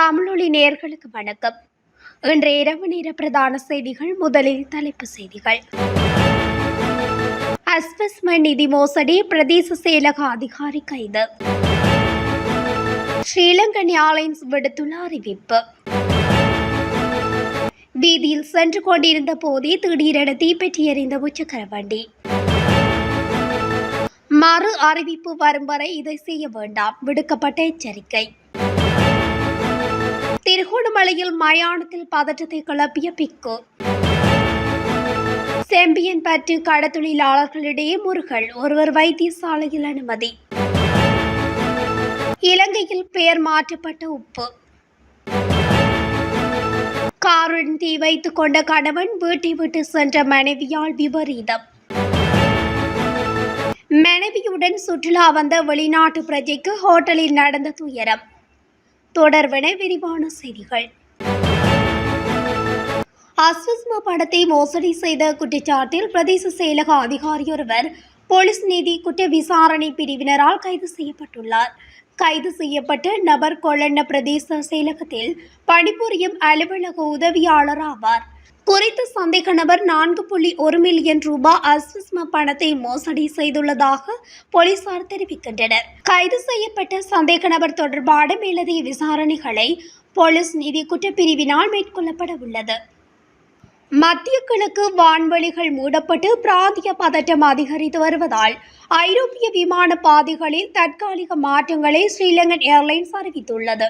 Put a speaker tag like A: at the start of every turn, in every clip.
A: தமிழொலி நேர்களுக்கு வணக்கம். இன்றைய இரவு நேர பிரதான செய்திகள் முதலில் தலைப்பு செய்திகள். அஸ்வஸ்ம நிதி மோசடி பிரதேச செயலக அதிகாரி கைது. ஸ்ரீலங்கன் ஏர்லைன்ஸ் விடுத்துள்ள அறிவிப்பு. வீதியில் சென்று கொண்டிருந்த போதே திடீரென தீப்பற்றி எறிந்த உச்சக்கர வண்டி மறு அறிவிப்பு வரும் வரை இதை செய்ய வேண்டாம் விடுக்கப்பட்ட எச்சரிக்கை. திருகோணமலையில் மயானத்தில் பதற்றத்தை கிளப்பிய பிக்கு. செம்பியன் பற்று கடத்தொழிலாளர்களிடையே முருகல் ஒருவர் வைத்தியசாலையில் அனுமதி. இலங்கையில் பெயர் மாற்றப்பட்ட உப்பு. காருடன் தீ வைத்துக் கொண்ட கணவன் வீட்டை விட்டு சென்ற மனைவியால் விபரீதம். மனைவியுடன் சுற்றுலா வந்த வெளிநாட்டு பிரஜைக்கு ஹோட்டலில் நடந்த துயரம். தொடர்வன விரிவான செய்திகள். அஸ்வஸ்மா படத்தை மோசடி செய்த குற்றச்சாட்டில் பிரதேச செயலக அதிகாரி ஒருவர் போலீஸ் நீதி குற்ற விசாரணை பிரிவினரால் கைது செய்யப்பட்டுள்ளார். கைது செய்யப்பட்ட நபர் கொள்ளண்ண பிரதேச செயலகத்தில் பணிபுரியும் அலுவலக உதவியாளர் ஆவார். குறித்த சந்தேக நபர் நான்கு புள்ளி ஒரு மில்லியன் ரூபாய் அஸ்விஸ்ம பணத்தை மோசடி செய்துள்ளதாக போலீசார் தெரிவிக்கின்றனர். கைது செய்யப்பட்ட சந்தேக நபர் தொடர்பான மேலதிக விசாரணைகளை போலீஸ் நிதி குற்றப்பிரிவினால் மேற்கொள்ளப்பட உள்ளது. மத்திய கிழக்கு வான்வெளிகள் மூடப்பட்டு பிராந்திய பதட்டம் அதிகரித்து வருவதால் ஐரோப்பிய விமான பாதைகளில் தற்காலிக மாற்றங்களை ஸ்ரீலங்கன் ஏர்லைன்ஸ் அறிவித்துள்ளது.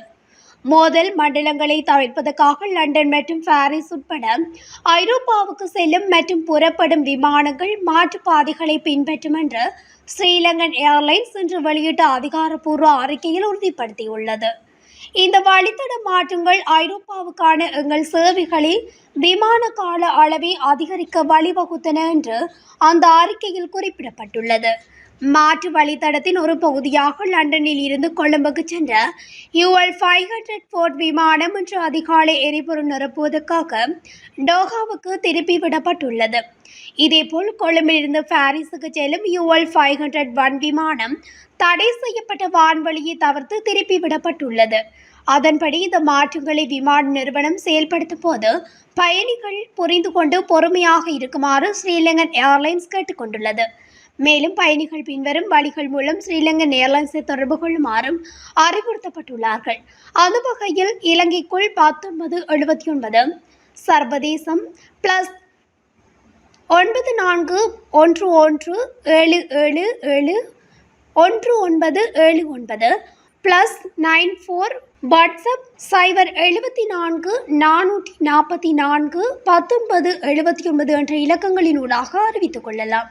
A: மோதல் மண்டலங்களை தவிர்ப்பதற்காக லண்டன் மற்றும் பாரிஸ் உட்பட ஐரோப்பாவுக்கு செல்லும் மற்றும் புறப்படும் விமானங்கள் மாற்றுப்பாதைகளை பின்பற்றும் என்று ஸ்ரீலங்கன் ஏர்லைன்ஸ் இன்று வெளியிட்ட அதிகாரப்பூர்வ அறிக்கையில் உறுதிப்படுத்தியுள்ளது. இந்த வழித்தட மாற்றங்கள் ஐரோப்பாவுக்கான எங்கள் சேவைகளில் விமான கால அளவை அதிகரிக்க வழிவகுத்தன என்று அந்த அறிக்கையில் குறிப்பிடப்பட்டுள்ளது. மாற்று வழித்தடத்தின் ஒரு பகுதியாக லண்டனில் இருந்து கொழும்புக்கு சென்ற யூஎல் ஃபைவ் ஹண்ட்ரட் ஃபோர்ட் விமானம் இன்று அதிகாலை எரிபொருள் நிரப்புவதற்காக டோஹாவுக்கு திருப்பி விடப்பட்டுள்ளது. இதேபோல் கொழும்பிலிருந்து பாரிஸுக்கு செல்லும் யூஎல் ஃபைவ் ஹண்ட்ரட் ஒன் விமானம் தடை செய்யப்பட்ட வான்வழியை தவிர்த்து திருப்பி விடப்பட்டுள்ளது. அதன்படி இந்த மாற்றங்களை விமான நிறுவனம் செயல்படுத்தும் போது பயணிகள் புரிந்து கொண்டு பொறுமையாக இருக்குமாறு ஸ்ரீலங்கன் ஏர்லைன்ஸ் கேட்டுக்கொண்டுள்ளது. மேலும் பயணிகள் பின்வரும் வழிகள் மூலம் ஸ்ரீலங்கன் ஏர்லைன்ஸை தொடர்பு கொள்ளுமாறும் அறிவுறுத்தப்பட்டுள்ளார்கள். அது வகையில் இலங்கைக்குள் பத்தொன்பது எழுபத்தி ஒன்பது சர்வதேசம் பிளஸ் ஒன்பது நான்கு ஒன்று ஒன்று ஏழு ஏழு ஏழு ஒன்று ஒன்பது ஏழு ஒன்பது ப்ளஸ் நைன் ஃபோர் வாட்ஸ்அப் சைபர் எழுபத்தி நான்கு நானூற்றி நாற்பத்தி நான்கு பத்தொன்பது எழுபத்தி ஒன்பது என்ற இலக்கங்களின் ஊடாக அறிவித்துக் கொள்ளலாம்.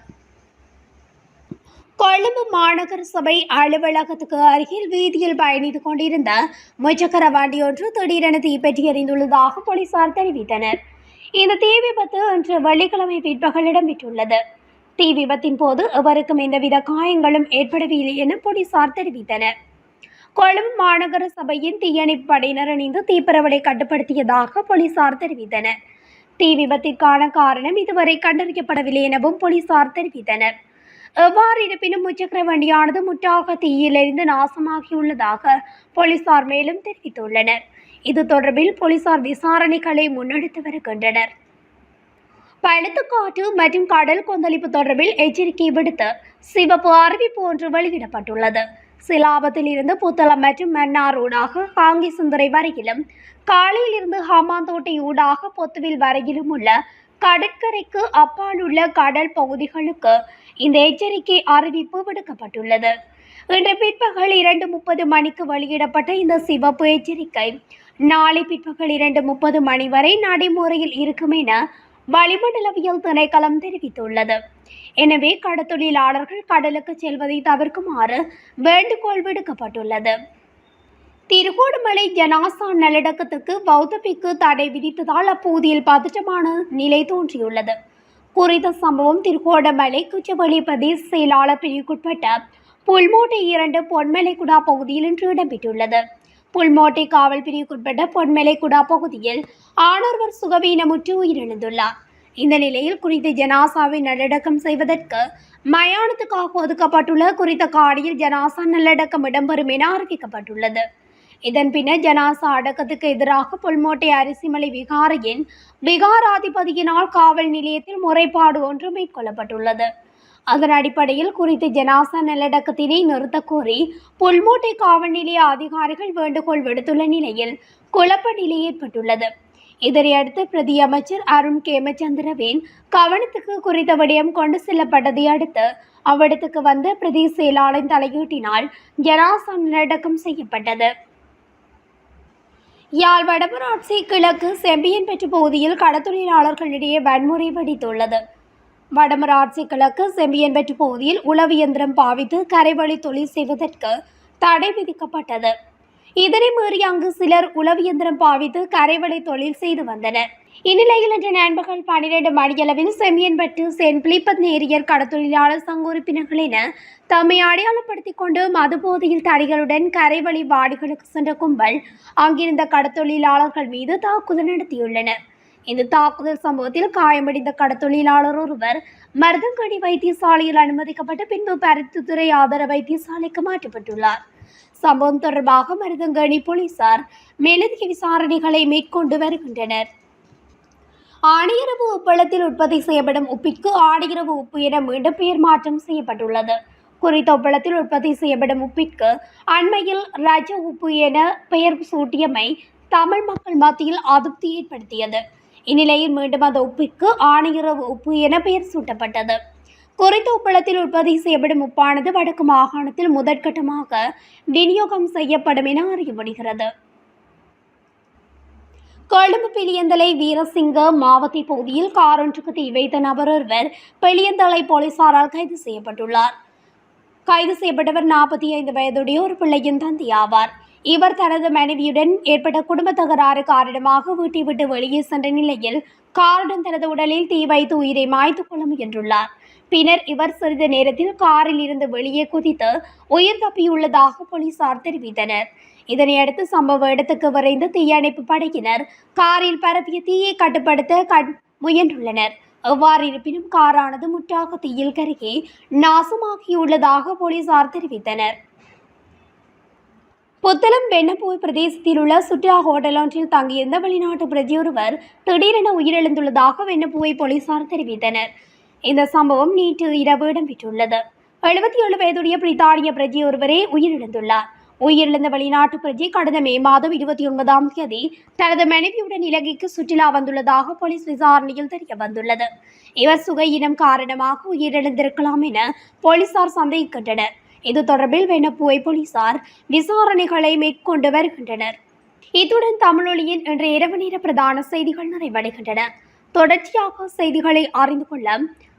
A: கொழும்பு மாநகர சபை அலுவலகத்துக்கு அருகில் வீதியில் பயணித்துக் கொண்டிருந்த முச்சக்கர வண்டி ஒன்று திடீரென தீப்பற்றி எறிந்துள்ளதாக போலீசார் தெரிவித்தனர். இந்த தீ விபத்து இன்று வெள்ளிக்கிழமை பிற்பகல் இடம்பெற்றுள்ளது தீ விபத்தின் போது எவருக்கும் எந்தவித காயங்களும் ஏற்படவில்லை என போலீசார் தெரிவித்தனர். கொழும்பு மாநகர சபையின் தீயணைப்பு படையினர் இணைந்து தீப்பரவலை கட்டுப்படுத்தியதாக போலீசார் தெரிவித்தனர். தீ விபத்திற்கான காரணம் இதுவரை கண்டறியப்படவில்லை எனவும் போலீசார் தெரிவித்தனர். எவ்வாறு இருப்பினும் முச்சக்கர வண்டியானது முற்றாக தீயிலிருந்து நாசமாகியுள்ளதாக போலீசார் மேலும் தெரிவித்துள்ளனர். இது தொடர்பில் போலீசார் விசாரணைகளை முன்னெடுத்து வருகின்றனர். பழுத்து காற்று மற்றும் கடல் கொந்தளிப்பு தொடர்பில் எச்சரிக்கை விடுத்து சிவப்பு அறிவிப்பு ஒன்று வெளியிடப்பட்டுள்ளது. சிலாபத்தில் இருந்து புத்தளம் மற்றும் மன்னார் ஊடாக காங்கிசுந்துறை வரையிலும் காலையில் இருந்து ஹமாந்தோட்டை ஊடாக பொத்துவில் வரையிலும் உள்ள கடற்கரைக்கு அப்பாலுள்ள கடல் பகுதிகளுக்கு இந்த எச்சரிக்கை அறிவிப்பு விடுக்கப்பட்டுள்ளது. இன்று பிற்பகல் இரண்டு முப்பது மணிக்கு வெளியிடப்பட்ட இந்த சிவப்பு எச்சரிக்கை நாளை பிற்பகல் இரண்டு முப்பது மணி வரை நடைமுறையில் இருக்கும் என வளிமண்டலவியல் திணைக்களம் தெரிவித்துள்ளது. எனவே கடத்தொழிலாளர்கள் கடலுக்கு செல்வதை தவிர்க்குமாறு வேண்டுகோள் விடுக்கப்பட்டுள்ளது. திருகோணமலை ஜனாசா நல்லடக்கத்துக்கு பௌத்த பிக்கு தடை விதித்ததால் அப்பகுதியில் பதற்றமான நிலை தோன்றியுள்ளது. குறித்த சம்பவம் திருகோணமலை குச்சவெளி பிரதேச செயலாளர் பிரிவுக்குட்பட்ட புல்மோட்டை இரண்டு பொன்மலைக்குடா பகுதியில் இன்று இடம்பெற்றுள்ளது. புல்மோட்டை காவல் பிரிவுக்குட்பட்ட பொன்மலைக்குடா பகுதியில் ஆணொருவர் சுகவீனமுற்று உயிரிழந்துள்ளார். இந்த நிலையில் குறித்த ஜனாசாவை நல்லடக்கம் செய்வதற்கு மயானத்துக்காக ஒதுக்கப்பட்டுள்ள குறித்த காடியில் ஜனாசா நல்லடக்கம் இடம்பெறும் என அறிவிக்கப்பட்டுள்ளது. இதன் பின்னர் ஜனாசா அடக்கத்துக்கு எதிராக புல்மோட்டை அரிசிமலை விகாரையின் விகாராதிபதியினால் காவல் நிலையத்தில் முறைப்பாடு ஒன்று மேற்கொள்ளப்பட்டுள்ளது. அதன் அடிப்படையில் குறித்த ஜனாசா நல்லடக்கத்தினை நிறுத்தக்கோரி புல்மோட்டை காவல் நிலைய அதிகாரிகள் வேண்டுகோள் விடுத்துள்ள நிலையில் குழப்ப நிலை ஏற்பட்டுள்ளது. இதனையடுத்து பிரதி அமைச்சர் அருண் கேமச்சந்திரவின் கவனத்துக்கு குறித்த விடயம் கொண்டு செல்லப்பட்டதை அடுத்து அவ்விடத்துக்கு வந்த பிரதி செயலாளரின் தலையீட்டினால் ஜனாசா நல்லடக்கம் செய்யப்பட்டது. யாழ் வடமராட்சி கிழக்கு செம்பியன்பெற்று பகுதியில் கடத்தொழிலாளர்களிடையே வன்முறை வெடித்துள்ளது. வடமராட்சி கிழக்கு செம்பியன்பெற்று பகுதியில் உளவு இயந்திரம் பாவித்து கரைவழி தொழில் செய்வதற்கு தடை விதிக்கப்பட்டது. இதனை மீறி அங்கு சிலர் உளவியந்திரம் பாவித்து கரைவழி தொழில் செய்து வந்தனர். இந்நிலையில் இன்று நண்பகல் பனிரெண்டு மணியளவில் செமியன்பட்டு சென்ட் பிலிப்பத் நேரியர் கடத்தொழிலாளர் சங்க உறுப்பினர்கள் என தம்மை அடையாளப்படுத்திக் கொண்டு மதுபோதையில் தடிகளுடன் கரைவழி வாடிகளுக்கு சென்ற கும்பல் அங்கிருந்த கடத்தொழிலாளர்கள் மீது தாக்குதல் நடத்தியுள்ளனர். இந்த தாக்குதல் சம்பவத்தில் காயமடைந்த கடத்தொழிலாளர் ஒருவர் மருதங்கடி வைத்தியசாலையில் அனுமதிக்கப்பட்டு பின்பு பருத்தித்துறை ஆதார வைத்தியசாலைக்கு மாற்றப்பட்டுள்ளார். சம்பவம் தொடர்பாக மருதங்கணி போலீசார் மேலதிக விசாரணைகளை மேற்கொண்டு வருகின்றனர். ஆணையரவு உப்பளத்தில் உற்பத்தி செய்யப்படும் உப்பிற்கு ஆணையரவு உப்பு என மீண்டும் பெயர் மாற்றம் செய்யப்பட்டுள்ளது. குறித்த உப்பளத்தில் உற்பத்தி செய்யப்படும் உப்பிற்கு அண்மையில் ரஜ உப்பு என பெயர் சூட்டியமை தமிழ் மக்கள் மத்தியில் அதிருப்தி ஏற்படுத்தியது. இந்நிலையில் மீண்டும் அந்த உப்பிற்கு ஆணையரவு உப்பு என பெயர் சூட்டப்பட்டது. குறித்த உப்பளத்தில் உற்பத்தி செய்யப்படும் உப்பானது வடக்கு மாகாணத்தில் முதற்கட்டமாக விநியோகம் செய்யப்படும் என அறியப்படுகிறது. கொழும்பு பிளியந்தலை வீரசிங்க மாவத்தை பகுதியில் கார் ஒன்றுக்கு தீ வைத்த நபர் ஒருவர் பிளியந்தலை போலீசாரால் கைது செய்யப்பட்டுள்ளார். கைது செய்யப்பட்டவர் நாற்பத்தி ஐந்து வயதுடைய ஒரு பிள்ளையின் தந்தி ஆவார். இவர் தனது மனைவியுடன் ஏற்பட்ட குடும்ப தகராறு காரணமாக வீட்டை விட்டு வெளியே சென்ற நிலையில் காருடன் தனது உடலில் தீ வைத்து உயிரை மாய்த்துக் கொள்ள முயன்றுள்ளார். பின்னர் இவர் சிறிது நேரத்தில் காரில் இருந்து வெளியே குதித்து உயிர் தப்பியுள்ளதாக போலீசார் தெரிவித்தனர். இதனையடுத்து சம்பவ இடத்துக்கு விரைந்து தீயணைப்பு படையினர் காரில் பரப்பிய தீயை கட்டுப்படுத்த முயன்றுள்ளனர். எவ்வாறு இருப்பினும் காரானது முற்றாக தீயில் கருகி நாசமாகியுள்ளதாக போலீசார் தெரிவித்தனர். புத்தளம் வெண்ணப்பூய் பிரதேசத்தில் உள்ள சுற்றுலா ஹோட்டல் ஒன்றில் தங்கியிருந்த வெளிநாட்டு பிரதியொருவர் திடீரென உயிரிழந்துள்ளதாக வெண்ணப்பூவை போலீசார் தெரிவித்தனர். இந்த சம்பவம் நேற்று இரவு இடம்பெற்றுள்ளது. எழுபத்தி ஏழு வயதுடைய பிரித்தானிய பிரஜை ஒருவரே உயிரிழந்துள்ளார். உயிரிழந்த வெளிநாட்டு பிரஜை கடந்த மே மாதம் இருபத்தி ஒன்பதாம் தேதி தனது மனைவியுடன் இலங்கைக்கு சுற்றுலா வந்துள்ளதாக போலீஸ் விசாரணையில் தெரிய வந்துள்ளது. இவர் சுகையினம் காரணமாக உயிரிழந்திருக்கலாம் என போலீசார் சந்தேகிக்கின்றனர். இது தொடர்பில் வெண்ணப்புவை போலீசார் விசாரணைகளை மேற்கொண்டு வருகின்றனர். இத்துடன் தமிழொலியின் இன்றைய இரவு நேர பிரதான செய்திகள் நிறைவடைகின்றன. தொடர்ச்சியாக செய்திகளை அறிந்து கொள்ள